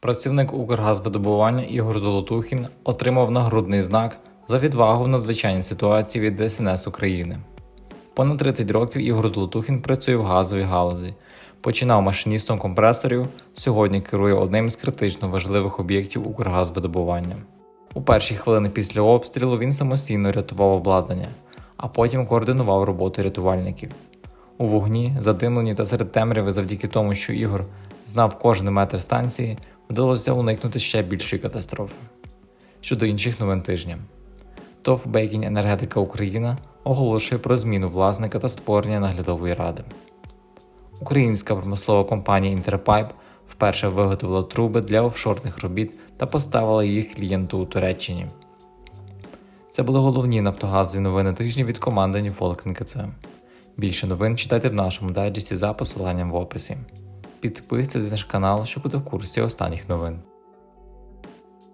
Працівник Укргазвидобування Ігор Золотухін отримав нагрудний знак за відвагу в надзвичайній ситуації від ДСНС України. Понад 30 років Ігор Золотухін працює в газовій галузі. Починав машиністом компресорів, сьогодні керує одним із критично важливих об'єктів Укргазвидобування. У перші хвилини після обстрілу він самостійно рятував обладнання, а потім координував роботу рятувальників. У вогні, задимлені та серед темряви завдяки тому, що Ігор знав кожен метр станції, вдалося уникнути ще більшої катастрофи. Щодо інших новин тижня. ТОВ Бейкінг Енергетика Україна оголошує про зміну власника та створення наглядової ради. Українська промислова компанія Інтерпайп вперше виготовила труби для офшорних робіт та поставила їх клієнту у Туреччині. Це були головні нафтогазові новини тижня від команди Ньюфолк НКЦ. Більше новин читайте в нашому дайджесті за посиланням в описі. Підписуйтесь на наш канал, щоб бути в курсі останніх новин.